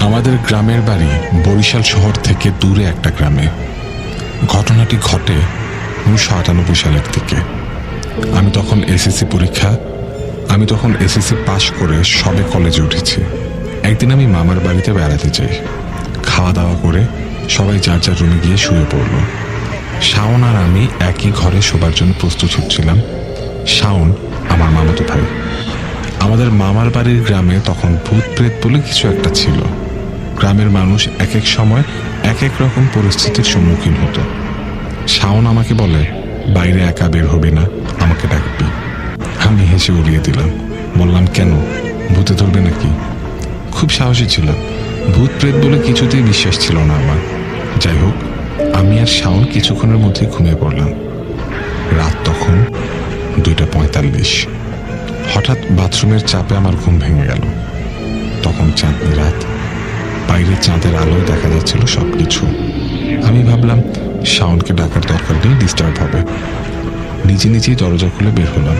আমাদের গ্রামের বাড়ি বরিশাল শহর থেকে দূরে একটা গ্রামে। ঘটনাটি ঘটে উনিশশো আটানব্বই সালের দিকে। আমি তখন এসএসসি পরীক্ষা, আমি তখন এসএসসি পাশ করে সবে কলেজে উঠেছি। একদিন আমি মামার বাড়িতে বেড়াতে যাই। খাওয়া দাওয়া করে সবাই যার যার রুমে গিয়ে শুয়ে পড়ল। শাওন আর আমি একই ঘরে শোবার জন্য প্রস্তুত হচ্ছিলাম। শাওন আমার মামাতো ভাই। আমাদের মামার বাড়ির গ্রামে তখন ভূত প্রেত বলে কিছু একটা ছিল। গ্রামের মানুষ এক এক সময় এক এক রকম পরিস্থিতির সম্মুখীন হতো। শাওন আমাকে বলে, বাইরে একা বের হবে না, আমাকে ডাকবি। আমি হেসে উড়িয়ে দিলাম। বললাম, কেন? ভূতে ধরবে নাকি? খুব সাহসী ছিলাম ভূত প্রেত বলে কিছুতেই বিশ্বাস ছিল না আমার। যাই হোক, আমি আর শাওন কিছুক্ষণের মধ্যে ঘুমিয়ে পড়লাম। রাত তখন দুইটা পঁয়তাল্লিশ। হঠাৎ বাথরুমের চাপে আমার ঘুম ভেঙে গেল। তখন চাঁদনি রাত বাইরে চাঁদের আলোয় দেখা যাচ্ছিল সব কিছু আমি ভাবলাম, শাওনকে ডাকার দরকার নেই ডিস্টার্ব হবে। নিজে নিজেই দরজা খুলে বের হলাম।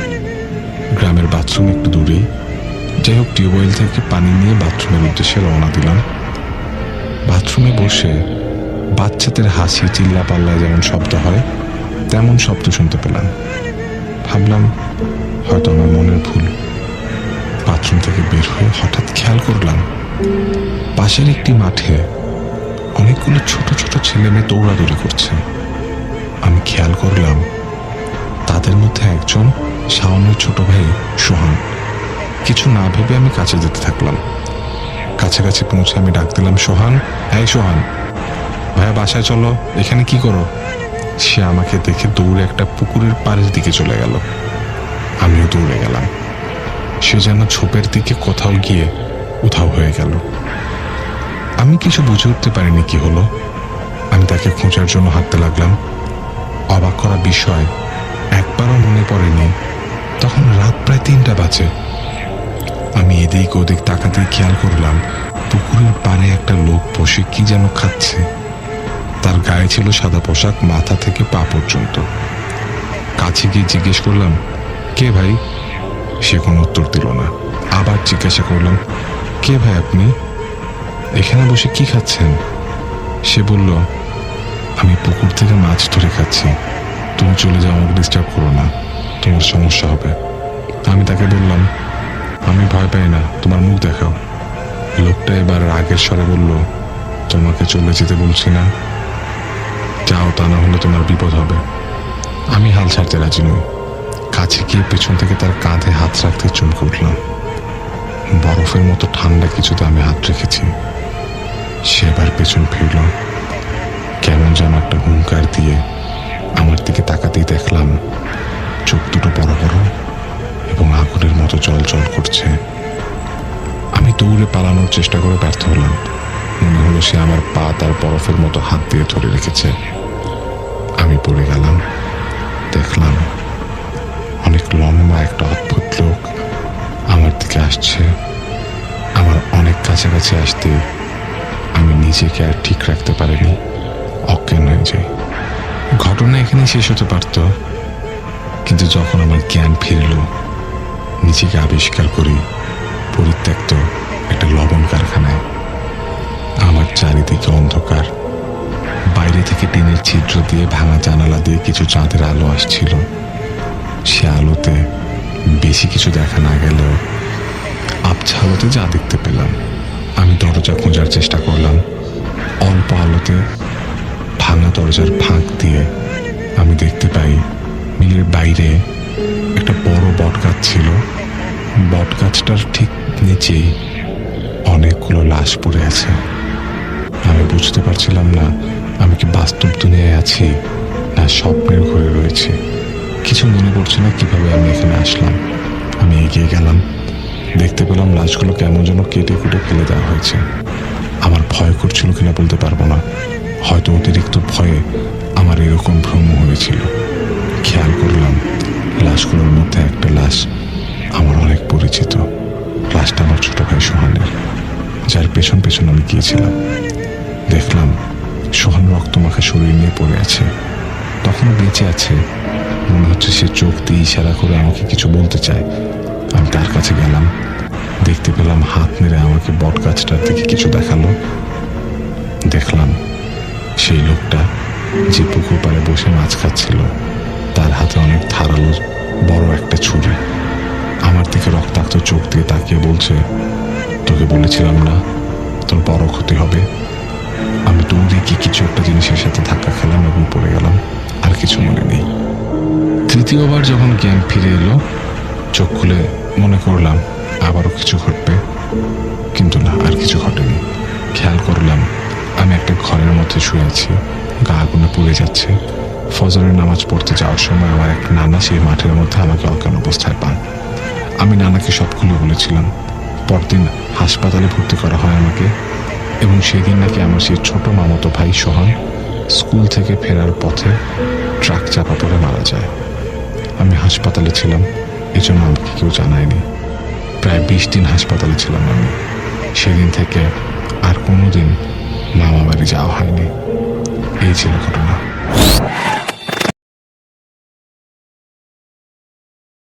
গ্রামের বাথরুম একটু দূরেই। যাই হোক টিউবওয়েল থেকে পানি নিয়ে বাথরুমের উদ্দেশ্যে রওনা দিলাম। বাথরুমে বসে বাচ্চাদের হাসি চিল্লা পাল্লায় যেমন শব্দ হয়, তেমন শব্দ শুনতে পেলাম। ভাবলাম, হয়তো আমার মনের ভুল। বাথরুম থেকে বের হয়ে হঠাৎ খেয়াল করলাম পাশের একটি মাঠে অনেকগুলো ছোট ছোট ছেলে মেয়ে দৌড়াদৌড়ি করছে। আমি খেয়াল করলাম, তাদের মধ্যে একজন শাওনের ছোট ভাই, সোহান। কিছু না ভেবে আমি কাছে যেতে থাকলাম। কাছাকাছি পৌঁছে আমি ডাক দিলাম, সোহান, এই সোহান, ভাইয়া বাসায় চলো, এখানে কি করো? সে আমাকে দেখে দৌড়ে একটা পুকুরের পাড়ের দিকে চলে গেল। আমিও দৌড়ে গেলাম। সে যেন ছোপের দিকে কোথাও গিয়ে উধাও হয়ে গেল। আমি কিছু বুঝে উঠতে পারিনি কি হলো। আমি তাকে খোঁজার জন্য হাঁটতে লাগলাম। অবাক করা বিষয় একবারও মনে পড়েনি। তখন রাত প্রায় তিনটা বাজে। আমি এদিক ওদিক তাকাতে খেয়াল করলাম, পুকুরের পাড়ে একটা লোক বসে কি যেন খাচ্ছে। তার গায়ে ছিল সাদা পোশাক, মাথা থেকে পা পর্যন্ত। কাছে গিয়ে জিজ্ঞেস করলাম, কে ভাই? সে কোনো উত্তর দিল না। আবার জিজ্ঞাসা করলাম কে ভাই আপনি? এখানে বসে কি খাচ্ছেন? সে বলল, আমি পুকুর থেকে মাছ ধরে খাচ্ছি। তুমি চলে যাও, আমাকে ডিস্টার্ব করো না। তোমার সমস্যা হবে। আমি তাকে বললাম, আমি ভয় পাই না, তোমার মুখ দেখাও। লোকটা এবার রাগের স্বরে বলল, তোমাকে চলে যেতে বলছি না। যাও, তা না হলে তোমার বিপদ হবে। আমি হাল ছাড়তে রাজি নই। কাছে গিয়ে পেছন থেকে তার কাঁধে হাত রাখতে চমকে উঠলাম। বরফের মতো ঠান্ডা কিছুতে আমি হাত রেখেছি। সে এবার পেছন ফিরল। কেমন যেন একটা হুঙ্কার দিয়ে আমার দিকে তাকাতেই দেখলাম চোখ দুটো বড় বড় এবং আগুনের মতো জল জল করছে। আমি দৌড়ে পালানোর চেষ্টা করে ব্যর্থ হলাম। মনে হলো সে আমার পা তার বরফের মতো হাত দিয়ে ধরে রেখেছে। আমি পড়ে গেলাম। কাছাকাছি আসতে আমি নিজেকে আর ঠিক রাখতে পারিনি, অজ্ঞান হয়ে যাই। ঘটনা এখানে শেষ হতে পারত, কিন্তু যখন আমার জ্ঞান ফিরল, নিজেকে আবিষ্কার করি পরিত্যক্ত একটা লবণ কারখানায়। আমার চারিদিকে অন্ধকার, বাইরে থেকে টিনের ছিদ্র দিয়ে ভাঙা জানালা দিয়ে কিছু চাঁদের আলো আসছিল। সে আলোতে বেশি কিছু দেখা না গেলেও আবছা আলোতে যা দেখতে পেলাম। আমি দরজা খোঁজার চেষ্টা করলাম। অল্প আলোতে ভাঙা দরজার ফাঁক দিয়ে আমি দেখতে পাই মিলের বাইরে একটা বড় বট গাছ ছিল। বট গাছটার ঠিক নিচেই অনেকগুলো লাশ পড়ে আছে। আমি বুঝতে পারছিলাম না আমি কি বাস্তব দুনিয়ায় আছি না স্বপ্নের ঘরে রয়েছে। কিছু মনে পড়ছে না কীভাবে আমি এখানে আসলাম। আমি এগিয়ে গেলাম। দেখতে পেলাম লাশগুলো কেমন যেন কেটে কুটে ফেলে দেওয়া হয়েছে। আমার ভয় করছিল কিনা বলতে পারব না। হয়তো অতিরিক্ত ভয়ে আমার এরকম ভ্রম হয়েছিল। খেয়াল করলাম, লাশগুলোর মধ্যে একটা লাশ আমার অনেক পরিচিত। লাশটা আমার ছোট ভাই সোহানের, যার পেছন পেছন আমি গিয়েছিলাম। দেখলাম সোহান রক্তমাখা শরীর নিয়ে পড়ে আছে। তখনও বেঁচে আছে। মনে হচ্ছে সে চোখ দিয়ে ইশারা করে আমাকে কিছু বলতে চায়। আমি তার কাছে গেলাম। দেখতে পেলাম হাত নেড়ে আমাকে বট গাছটার দিকে কিছু দেখাল। দেখলাম সেই লোকটা যে পুকুর পাড়ে বসে মাছ খাচ্ছিল, তার হাতে অনেক ধারালো বড় একটা ছুরি। আমার দিকে রক্তাক্ত চোখ দিয়ে তাকিয়ে বলছে, তোকে বলেছিলাম না, তোর বড় ক্ষতি হবে। আমি দৌড়ে কি কিছু একটা জিনিসের সাথে ধাক্কা খেলাম এবং পড়ে গেলাম, আর কিছু মনে নেই। তৃতীয়বার যখন জ্ঞান ফিরে এলো চোখ খুলে মনে করলাম আবারও কিছু ঘটবে। কিন্তু না, আর কিছু ঘটেনি। খেয়াল করলাম, আমি একটা ঘরের মধ্যে শুয়ে আছি। গা আগুনে পুড়ে যাচ্ছে। ফজরের নামাজ পড়তে যাওয়ার সময় আমার এক নানা সেই মাঠের মধ্যে আমাকে অজ্ঞান অবস্থায় পান। আমি নানাকে সব খুলে বলেছিলাম, পরদিন হাসপাতালে ভর্তি করা হয় আমাকে। এবং সেদিন নাকি আমার সেই ছোট মামতো ভাই সোহান স্কুল থেকে ফেরার পথে ট্রাক চাপা পড়ে মারা যায়। আমি হাসপাতালে ছিলাম। এজন্য আমাকে কেউ জানায়নি। প্রায় বিশ দিন হাসপাতালে ছিলাম আমি। সেদিন থেকে আর কোনো দিন মামা বাড়ি যাওয়া হয়নি। এই ছিল ঘটনা।